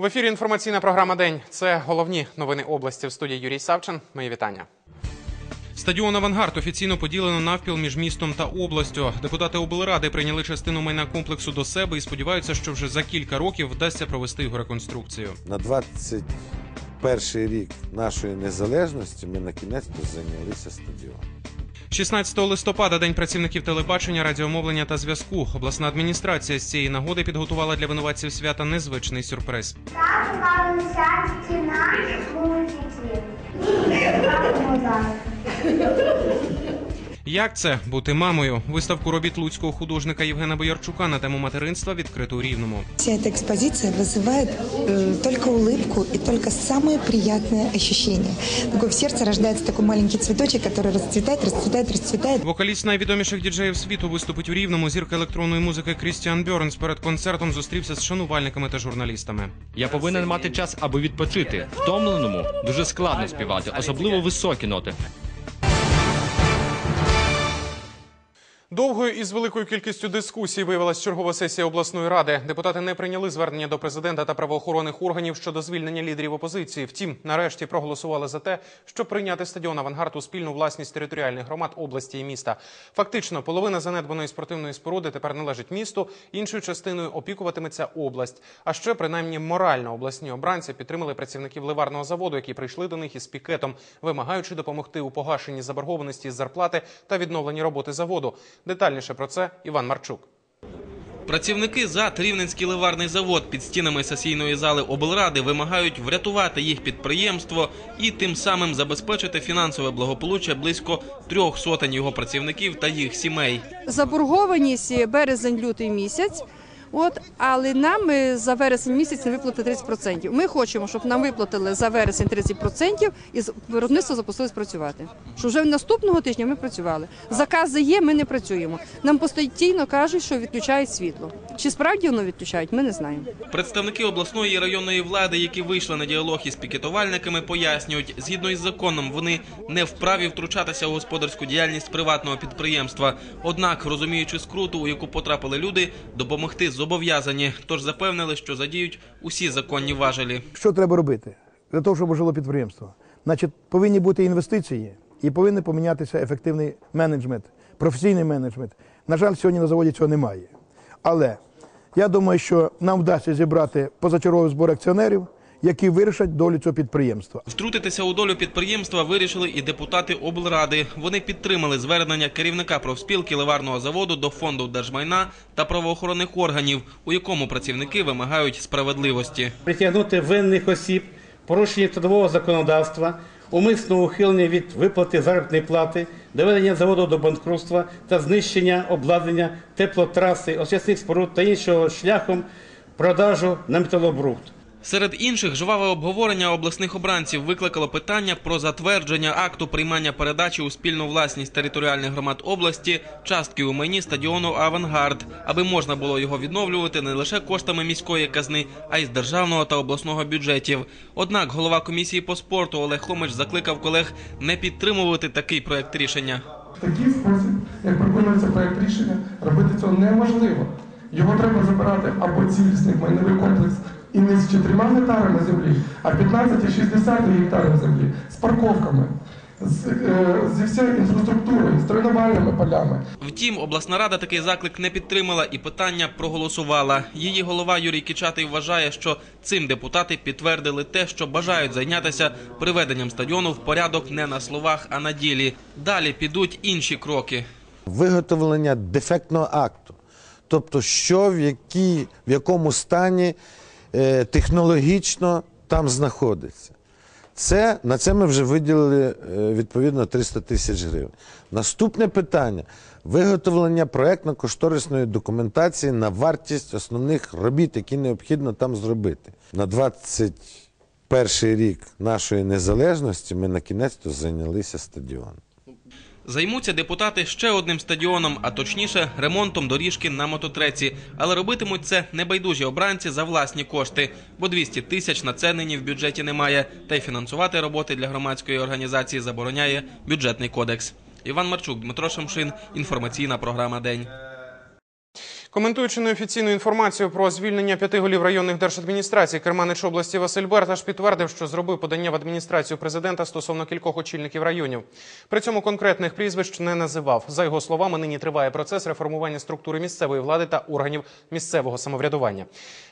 В ефірі інформаційна програма День. Це головні новини області в студії Юрій Савчин. Мої вітання. Стадіон Авангард офіційно поділено навпіл між містом та областю. Депутати облради прийняли частину майна комплексу до себе і сподіваються, що вже за кілька років вдасться провести його реконструкцію. На 21 рік нашої незалежності ми на кінець зайнялися стадіоном. 16 листопада день працівників телебачення, радіомовлення та зв'язку. Обласна адміністрація з цієї нагоди підготувала для винуватців свята незвичний сюрприз. Так Як це бути мамою? Виставку робіт луцького художника Євгена Боярчука на тему материнства відкрито у рівному. Вся эта экспозиция вызывает э, только улыбку и только самые приятные ощущения. Такой в сердце рождается такой маленький цветочек, который расцветает, расцветает, расцветает. Вокаліст найвідоміших діджеїв світу виступить у рівному. Зірка електронної музики Крістіан Бьорнс перед концертом зустрівся з шанувальниками та журналістами. Я повинен мати час, аби відпочити. Втомленому дуже складно співати, особливо високі ноти. Довгою і з великою кількістю дискусій виявилась чергова сесія обласної ради. Депутати не прийняли звернення до президента та правоохоронних органів щодо звільнення лідерів опозиції. Втім, нарешті проголосували за те, щоб прийняти стадіон «Авангард» у спільну власність територіальних громад області і міста. Фактично, половина занедбаної спортивної споруди тепер належить місту, іншою частиною опікуватиметься область. А ще принаймні морально обласні обранці підтримали працівників ливарного заводу, які прийшли до них із пікетом, вимагаючи допомогти у погашенні заборгованості з зарплати та відновленні роботи заводу. Детальніше про це Іван Марчук. Працівники за Рівненський ливарний завод під стінами сесійної зали облради вимагають врятувати їх підприємство і тим самим забезпечити фінансове благополуччя близько трьох сотень його працівників та їх сімей. заборгованість березень-лютий місяць. От, але нам е, за вересень місяць не виплатили 30%. Ми хочемо, щоб нам виплатили за вересень 30% і з- виробництво запустилось працювати. Щоб вже наступного тижня ми працювали. Закази є, ми не працюємо. Нам постійно кажуть, що відключають світло. Чи справді воно відключають, ми не знаємо. Представники обласної і районної влади, які вийшли на діалог із пікетувальниками, пояснюють, згідно із законом, вони не вправі втручатися у господарську діяльність приватного підприємства. Однак, розуміючи скруту, у яку потрапили люди, допомогти зобов'язані. Тож запевнили, що задіють усі законні важелі. Що треба робити для того, щоб жило підприємство? Значить, повинні бути інвестиції і повинен помінятися ефективний менеджмент, професійний менеджмент. На жаль, сьогодні на заводі цього немає. Але я думаю, що нам вдасться зібрати позачерговий збор акціонерів, які вирішать долю цього підприємства. Втрутитися у долю підприємства вирішили і депутати облради. Вони підтримали звернення керівника профспілки ливарного заводу до фонду держмайна та правоохоронних органів, у якому працівники вимагають справедливості. притягнути винних осіб, порушення трудового законодавства, умисного ухилення від виплати заробітної плати, доведення заводу до банкрутства та знищення обладнання теплотраси, освітних споруд та іншого шляхом продажу на металобрухт. Серед інших жваве обговорення обласних обранців викликало питання про затвердження акту приймання передачі у спільну власність територіальних громад області частки у майні стадіону Авангард, аби можна було його відновлювати не лише коштами міської казни, а й з державного та обласного бюджетів. Однак голова комісії по спорту Олег Хомич закликав колег не підтримувати такий проект рішення. Такий спосіб, як пропонується проект рішення, робити цього неможливо. Його треба забирати або цілісний майновий комплекс і не з 4 гектарами землі, а 15 і 60 гектарів землі з парковками, з, е, зі всією інфраструктурою, з тренувальними полями. Втім, обласна рада такий заклик не підтримала і питання проголосувала. Її голова Юрій Кічатий вважає, що цим депутати підтвердили те, що бажають зайнятися приведенням стадіону в порядок не на словах, а на ділі. Далі підуть інші кроки. Виготовлення дефектного акту. Тобто, що в, якій, в якому стані технологічно там знаходиться. Це, на це ми вже виділили е, відповідно 300 тисяч гривень. Наступне питання виготовлення проєктно-кошторисної документації на вартість основних робіт, які необхідно там зробити. На 21 рік нашої незалежності ми на кінець-то зайнялися стадіоном. Займуться депутати ще одним стадіоном, а точніше ремонтом доріжки на мототреці. Але робитимуть це небайдужі обранці за власні кошти, бо 200 тисяч на це нині в бюджеті немає. Та й фінансувати роботи для громадської організації забороняє бюджетний кодекс. Іван Марчук, Дмитро Шамшин. Інформаційна програма День. Коментуючи неофіційну інформацію про звільнення п'яти голів районних держадміністрацій, керманич області Василь Берташ підтвердив, що зробив подання в адміністрацію президента стосовно кількох очільників районів. При цьому конкретних прізвищ не називав. За його словами, нині триває процес реформування структури місцевої влади та органів місцевого самоврядування.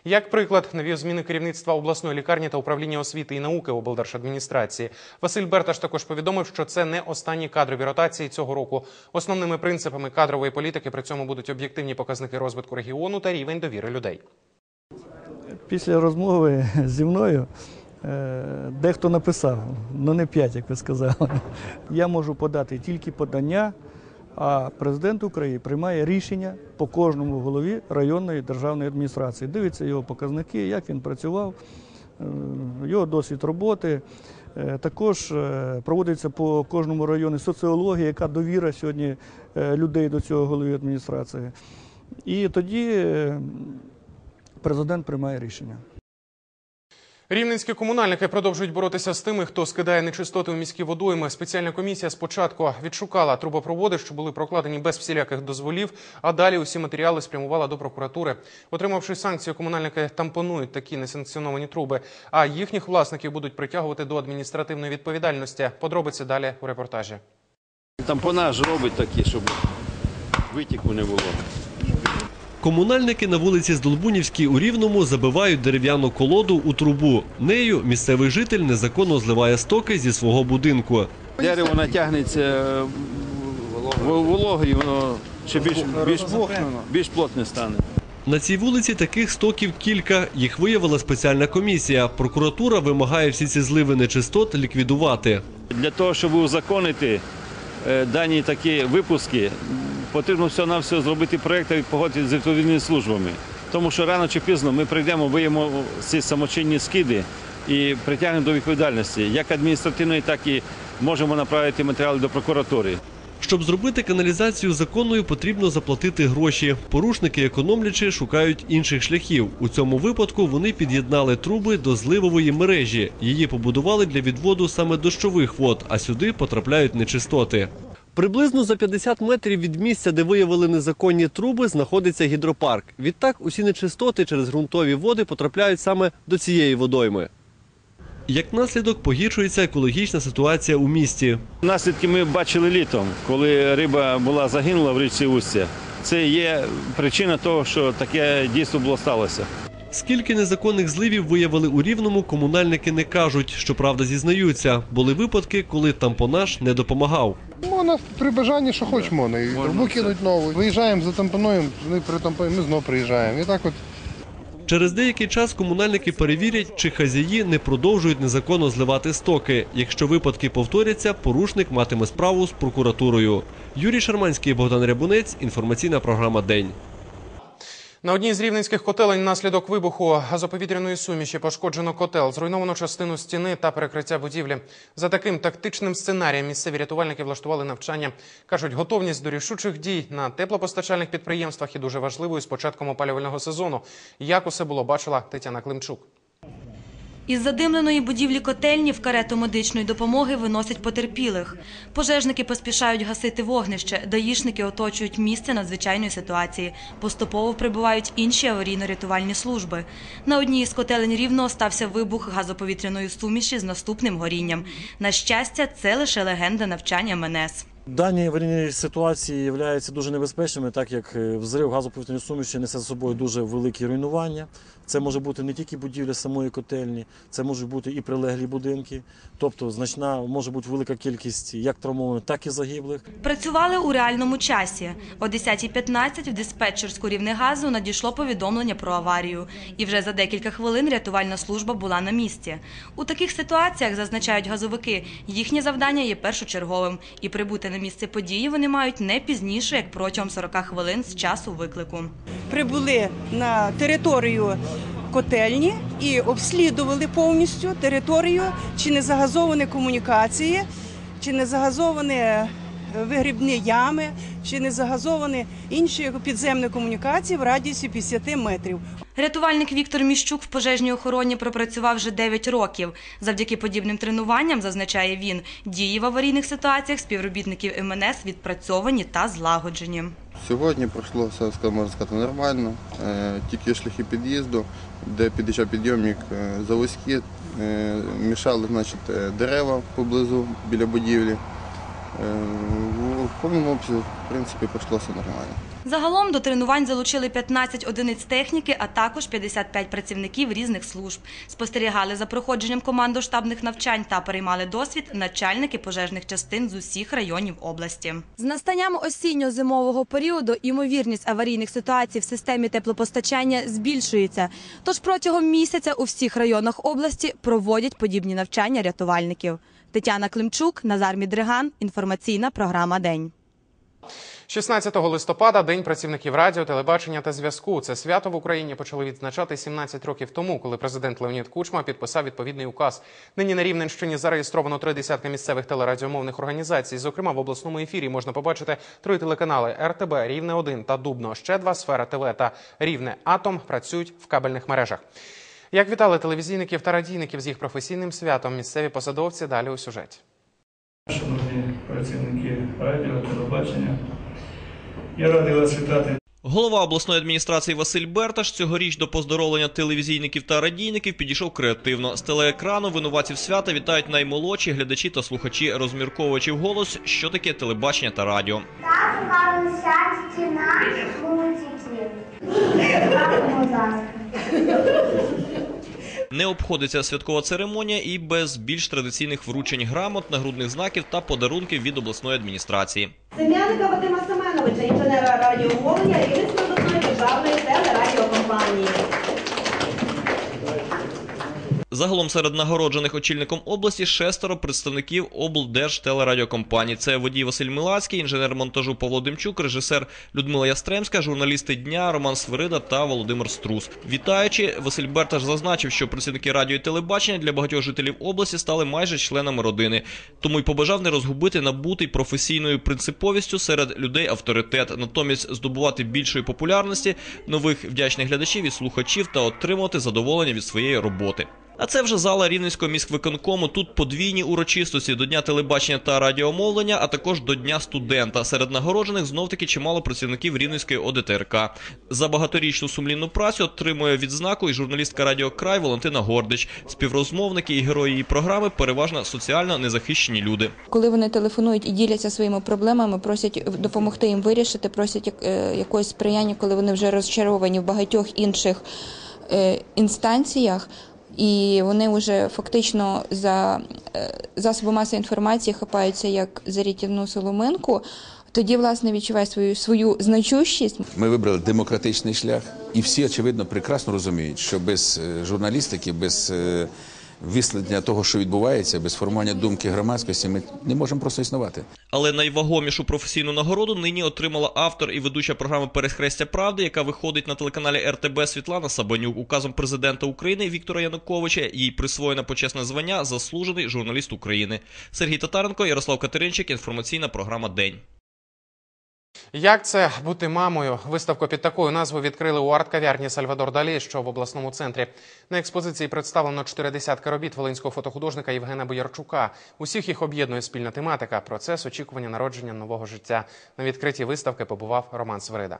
Як приклад, навів зміни керівництва обласної лікарні та управління освіти і науки облдержадміністрації. Василь Берташ також повідомив, що це не останні кадрові ротації цього року. Основними принципами кадрової політики при цьому будуть об'єктивні показники розвитку регіону та рівень довіри людей. Після розмови зі мною е, дехто написав, ну не п'ять, як ви сказали. Я можу подати тільки подання, а президент України приймає рішення по кожному голові районної державної адміністрації. Дивиться його показники, як він працював, е, його досвід роботи. Е, Також проводиться по кожному району соціологія, яка довіра сьогодні людей до цього голови адміністрації. І тоді е, президент приймає рішення. Рівненські комунальники продовжують боротися з тими, хто скидає нечистоти у міські водойми. Спеціальна комісія спочатку відшукала трубопроводи, що були прокладені без всіляких дозволів, а далі усі матеріали спрямувала до прокуратури. Отримавши санкцію, комунальники тампонують такі несанкціоновані труби, а їхніх власників будуть притягувати до адміністративної відповідальності. Подробиці далі у репортажі. Тампонаж робить такі, щоб витіку не було. Комунальники на вулиці Здолбунівській у Рівному забивають дерев'яну колоду у трубу. Нею місцевий житель незаконно зливає стоки зі свого будинку. Дерево натягнеться е, вологою, воно ще більш, більш, більш плотне стане. На цій вулиці таких стоків кілька. Їх виявила спеціальна комісія. Прокуратура вимагає всі ці зливи нечистот ліквідувати. Для того, щоб узаконити е, дані такі випуски, потрібно все-навсього зробити проєкт і погодити з відповідними службами. Тому що рано чи пізно ми прийдемо, виємо ці самочинні скиди і притягнемо до відповідальності, як адміністративної, так і можемо направити матеріали до прокуратури. Щоб зробити каналізацію законною, потрібно заплатити гроші. Порушники, економлячи, шукають інших шляхів. У цьому випадку вони під'єднали труби до зливової мережі. Її побудували для відводу саме дощових вод, а сюди потрапляють нечистоти. Приблизно за 50 метрів від місця, де виявили незаконні труби, знаходиться гідропарк. Відтак усі нечистоти через ґрунтові води потрапляють саме до цієї водойми. Як наслідок погіршується екологічна ситуація у місті. Наслідки ми бачили літом, коли риба була загинула в річці Устя. Це є причина того, що таке дійство було сталося. Скільки незаконних зливів виявили у Рівному, комунальники не кажуть. Щоправда, зізнаються. Були випадки, коли тампонаж не допомагав. Можна при бажанні, що хоч можна. І трубу кинуть нову. Виїжджаємо, затампонуємо, вони притампонуємо, ми знову приїжджаємо. І так от Через деякий час комунальники перевірять, чи хазяї не продовжують незаконно зливати стоки. Якщо випадки повторяться, порушник матиме справу з прокуратурою. Юрій Шарманський, Богдан Рябунець. Інформаційна програма День. На одній з рівненських котелень наслідок вибуху газоповітряної суміші пошкоджено котел, зруйновано частину стіни та перекриття будівлі. За таким тактичним сценарієм місцеві рятувальники влаштували навчання. кажуть, готовність до рішучих дій на теплопостачальних підприємствах є дуже важливою з початком опалювального сезону. Як усе було бачила Тетяна Климчук. Із задимленої будівлі котельні в карету медичної допомоги виносять потерпілих. Пожежники поспішають гасити вогнище, даїшники оточують місце надзвичайної ситуації. Поступово прибувають інші аварійно-рятувальні служби. На одній із котелень рівно стався вибух газоповітряної суміші з наступним горінням. На щастя, це лише легенда навчання МНС. Дані аварійні ситуації являються дуже небезпечними, так як е, взрив газоповітряної суміші несе за собою дуже великі руйнування. Це може бути не тільки будівля самої котельні, це можуть бути і прилеглі будинки, тобто значна може бути велика кількість як травмованих, так і загиблих. Працювали у реальному часі. О 10.15 в диспетчерську Рівнегазу надійшло повідомлення про аварію. І вже за декілька хвилин рятувальна служба була на місці. У таких ситуаціях, зазначають газовики, їхнє завдання є першочерговим. І прибути на місце події вони мають не пізніше, як протягом 40 хвилин з часу виклику. прибули на територію котельні і обслідували повністю територію, чи не загазовані комунікації, чи не загазовані вигрібні ями чи не загазовані інші підземні комунікації в радіусі 50 метрів. Рятувальник Віктор Міщук в пожежній охороні пропрацював вже 9 років. Завдяки подібним тренуванням, зазначає він, дії в аварійних ситуаціях співробітників МНС відпрацьовані та злагоджені. Сьогодні пройшло все, сказати, нормально. Е, Тільки шляхи під'їзду, де підйомник завозькі, е, мішали значить, е, дерева поблизу біля будівлі. Е, В повному обсязі, в принципі, пішло все нормально. Загалом до тренувань залучили 15 одиниць техніки, а також 55 працівників різних служб. Спостерігали за проходженням командо-штабних навчань та переймали досвід начальники пожежних частин з усіх районів області. З настанням осінньо-зимового періоду ймовірність аварійних ситуацій в системі теплопостачання збільшується. Тож протягом місяця у всіх районах області проводять подібні навчання рятувальників. Тетяна Климчук, Назар Мідриган. Інформаційна програма День. 16 листопада День працівників радіо, телебачення та зв'язку. Це свято в Україні почали відзначати 17 років тому, коли президент Леонід Кучма підписав відповідний указ. Нині на Рівненщині зареєстровано три десятки місцевих телерадіомовних організацій. Зокрема, в обласному ефірі можна побачити три телеканали РТБ, Рівне 1 та Дубно. Ще два сфера ТВ та Рівне Атом працюють в кабельних мережах. Як вітали телевізійників та радійників з їх професійним святом, місцеві посадовці далі у сюжеті. Шановні працівники радіо, телебачення, я радий вас вітати. Голова обласної адміністрації Василь Берташ цьогоріч до поздоровлення телевізійників та радійників підійшов креативно. З телеекрану винуватців свята вітають наймолодші глядачі та слухачі, розмірковувачі вголос, що таке телебачення та радіо. Так стіна мультики. Не обходиться святкова церемонія і без більш традиційних вручень грамот, нагрудних знаків та подарунків від обласної адміністрації. Сем'яника Вадима Семеновича, інженера радіомовлення і обласної державної телерадіокомпанії. Загалом серед нагороджених очільником області шестеро представників облдержтелерадіокомпаній. Це водій Василь Милацький, інженер монтажу Павло Демчук, режисер Людмила Ястремська, журналісти дня Роман Свирида та Володимир Струс. Вітаючи, Василь Берташ зазначив, що працівники радіо і телебачення для багатьох жителів області стали майже членами родини. Тому й побажав не розгубити набутий професійною принциповістю серед людей авторитет, натомість здобувати більшої популярності, нових вдячних глядачів і слухачів та отримувати задоволення від своєї роботи. А це вже зала Рівненського міськвиконкому. Тут подвійні урочистості до Дня телебачення та радіомовлення, а також до Дня студента. Серед нагороджених знов таки чимало працівників Рівненської ОДТРК. За багаторічну сумлінну працю отримує відзнаку і журналістка Радіо Край Валентина Гордич. Співрозмовники і герої її програми переважно соціально незахищені люди. Коли вони телефонують і діляться своїми проблемами, просять допомогти їм вирішити, просять як- е, якогось сприяння, коли вони вже розчаровані в багатьох інших е, інстанціях. І вони вже фактично за е, засоби масової інформації хапаються як за рятівну соломинку. Тоді, власне, відчуває свою свою значущість. Ми вибрали демократичний шлях, і всі, очевидно, прекрасно розуміють, що без е, журналістики, без е, того, що відбувається, без формування думки громадськості, ми не можемо просто існувати. Але найвагомішу професійну нагороду нині отримала автор і ведуча програми Перехрестя правди, яка виходить на телеканалі РТБ Світлана Сабанюк. Указом президента України Віктора Януковича їй присвоєно почесне звання заслужений журналіст України. Сергій Татаренко, Ярослав Катеринчик. Інформаційна програма День. Як це бути мамою? Виставку під такою назвою відкрили у арт-кав'ярні Сальвадор Далі, що в обласному центрі. На експозиції представлено чотири десятки робіт волинського фотохудожника Євгена Боярчука. Усіх їх об'єднує спільна тематика процес очікування народження нового життя. На відкритті виставки побував Роман Свирида.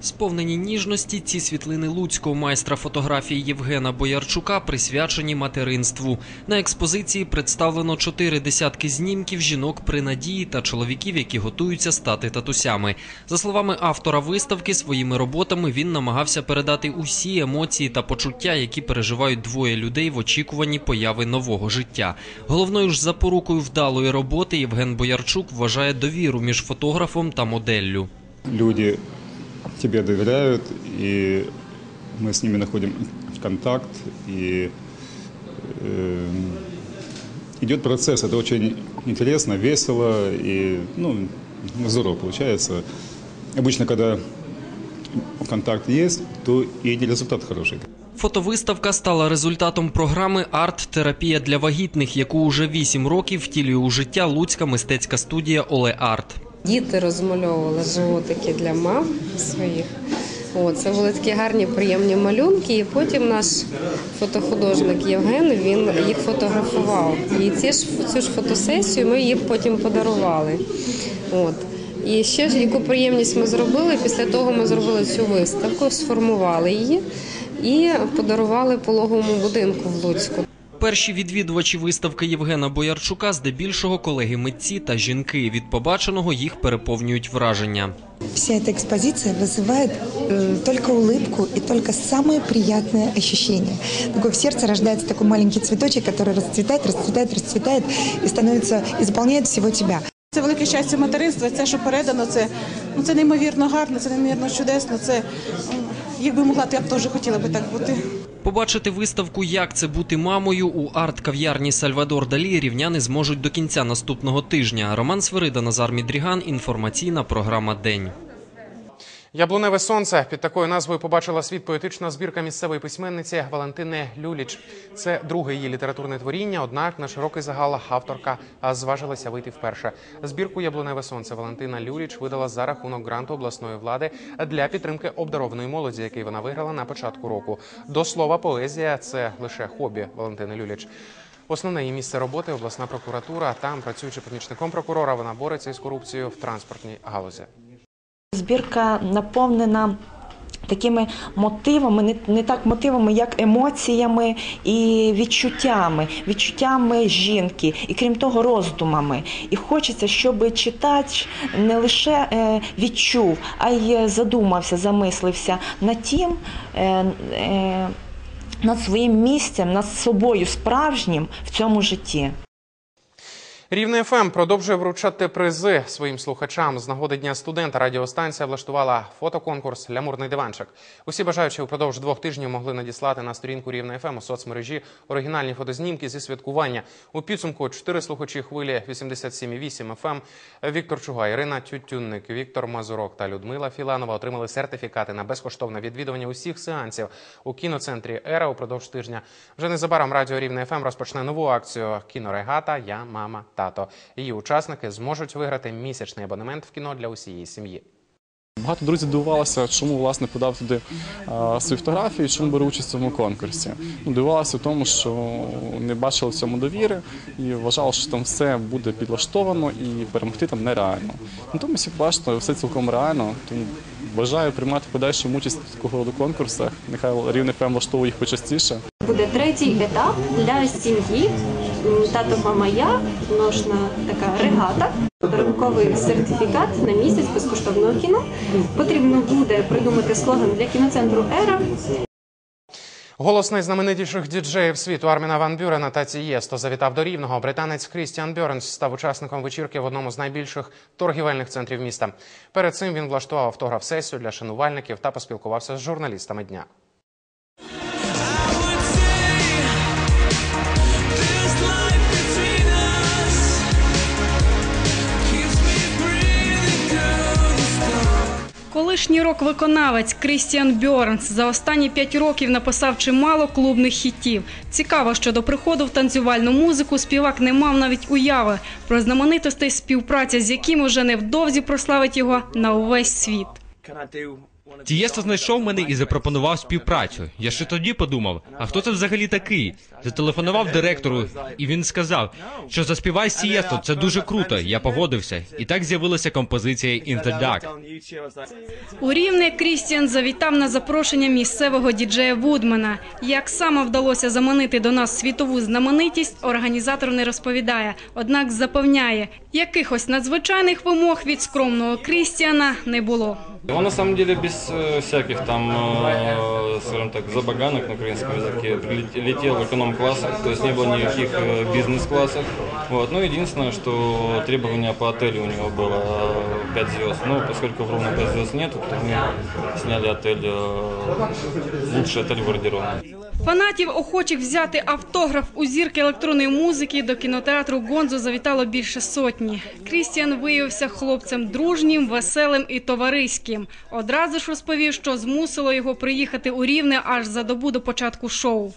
Сповнені ніжності ці світлини луцького майстра фотографії Євгена Боярчука присвячені материнству. На експозиції представлено чотири десятки знімків жінок при надії та чоловіків, які готуються стати татусями. За словами автора виставки, своїми роботами він намагався передати усі емоції та почуття, які переживають двоє людей в очікуванні появи нового життя. Головною ж запорукою вдалої роботи Євген Боярчук вважає довіру між фотографом та моделлю. люди тебе доверяют, и мы с ними находим контакт, и э, идет процесс. Это очень интересно, весело и ну, здорово получается. Обычно, когда контакт есть, то и результат хороший. Фотовиставка стала результатом програми Арт-терапія для вагітних, яку уже 8 років втілює у життя Луцька мистецька студія Оле Арт. Діти розмальовували животики для мам своїх. О, це були такі гарні, приємні малюнки. І потім наш фотохудожник Євген він їх фотографував. І ці ж цю ж фотосесію ми їй потім подарували. От. І ще ж яку приємність ми зробили. Після того ми зробили цю виставку, сформували її і подарували пологовому будинку в Луцьку. Перші відвідувачі виставки Євгена Боярчука здебільшого колеги митці та жінки. Від побаченого їх переповнюють враження. Вся эта экспозиция вызывает э, только улыбку и только самые приятные ощущения. Такой в сердце рождается такой маленький цветочек, который расцветает, расцветает, расцветает и становится и заполняет всего тебя. Це велике щастя материнства, це, що передано, це, ну, це неймовірно гарно, це неймовірно чудесно. Це, м, якби могла, то я б теж хотіла би так бути. Побачити виставку Як це бути мамою у арт-кав'ярні Сальвадор Далі рівняни зможуть до кінця наступного тижня. Роман Свирида, Назар Мідріган. Інформаційна програма День. Яблуневе сонце під такою назвою побачила світ поетична збірка місцевої письменниці Валентини Люліч. Це друге її літературне творіння. Однак на широкий загал авторка зважилася вийти вперше. Збірку Яблуневе сонце Валентина Люліч видала за рахунок гранту обласної влади для підтримки обдарованої молоді, який вона виграла на початку року. До слова, поезія це лише хобі Валентини Люліч. Основне її місце роботи обласна прокуратура. Там, працюючи помічником прокурора, вона бореться із корупцією в транспортній галузі. Збірка наповнена такими мотивами, не, не так мотивами, як емоціями і відчуттями, відчуттями жінки, і крім того, роздумами. І хочеться, щоб читач не лише е, відчув, а й задумався, замислився над тим. Е, е, над своїм місцем, над собою справжнім в цьому житті. Рівне ФМ продовжує вручати призи своїм слухачам. З нагоди Дня студента радіостанція влаштувала фотоконкурс Лямурний диванчик. Усі бажаючі упродовж двох тижнів могли надіслати на сторінку Рівне ФМ у соцмережі оригінальні фотознімки зі святкування. У підсумку чотири слухачі хвилі 87,8 ФМ Віктор Чуга, Ірина Тютюнник, Віктор Мазурок та Людмила Філанова отримали сертифікати на безкоштовне відвідування усіх сеансів у кіноцентрі Ера упродовж тижня. Вже незабаром радіо Рівне ФМ розпочне нову акцію Кінорегата Я, мама, тато. Її учасники зможуть виграти місячний абонемент в кіно для усієї сім'ї. Багато друзів дивувалося, чому власне подав туди а, свої фотографії, чому беру участь в цьому конкурсі. Ну, дивувалося в тому, що не бачили в цьому довіри і вважали, що там все буде підлаштовано і перемогти там нереально. Натомість, як бачите, все цілком реально. Тому бажаю приймати в подальшому участь в такого роду конкурсах. Нехай рівний ФМ влаштовує їх почастіше. Буде третій етап для сім'ї. Тато, мама, я, ножна така регата. Подарунковий сертифікат на місяць безкоштовного кіно. Потрібно буде придумати слоган для кіноцентру Ера. Голос найзнаменитіших діджеїв світу Арміна Ван Бюрена та Тієсто завітав до Рівного. Британець Крістіан Бьорнс став учасником вечірки в одному з найбільших торгівельних центрів міста. Перед цим він влаштував автограф-сесію для шанувальників та поспілкувався з журналістами дня. Колишній рок-виконавець Крістіан Бьорнс за останні п'ять років написав чимало клубних хітів. Цікаво, що до приходу в танцювальну музику співак не мав навіть уяви про знаменитостей, співпраця з якими вже невдовзі прославить його на увесь світ. Тієсто знайшов мене і запропонував співпрацю. Я ще тоді подумав, а хто це взагалі такий? Зателефонував директору, і він сказав, що заспівай з Тієсто, це дуже круто. Я погодився. І так з'явилася композиція «In the Dark». У Рівне Крістіан завітав на запрошення місцевого діджея Вудмана. Як саме вдалося заманити до нас світову знаменитість, організатор не розповідає. Однак запевняє, якихось надзвичайних вимог від скромного Крістіана не було. Он на самом деле без э, всяких там, э, скажем так, забаганок на украинском языке прилет- летел в эконом-классах, то есть не было никаких э, бизнес-классов. Вот. Ну, единственное, что требование по отелю у него было 5 звезд. Ну, поскольку в Ровно 5 звезд нету, то мы сняли отель, э, лучший отель в городе Ровно. Фанатів, охочих взяти автограф у зірки електронної музики до кінотеатру Гонзо завітало більше сотні. достатні. Крістіан виявився хлопцем дружнім, веселим і товариським. Одразу ж розповів, що змусило його приїхати у Рівне аж за добу до початку шоу.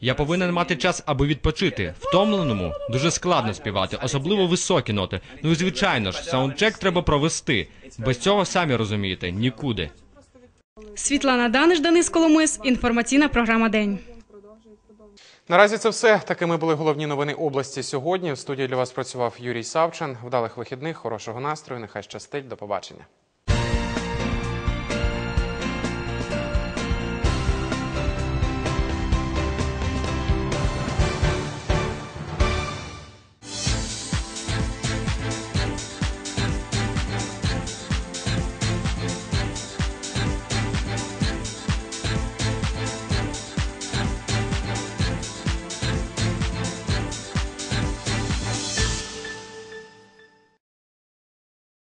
Я повинен мати час, аби відпочити. Втомленому дуже складно співати, особливо високі ноти. Ну і звичайно ж, саундчек треба провести. Без цього самі розумієте, нікуди. Світлана Даниш, Денис Коломис. Інформаційна програма День. Наразі це все. Такими були головні новини області сьогодні. В студії для вас працював Юрій Савчин. Вдалих вихідних, хорошого настрою. Нехай щастить. До побачення.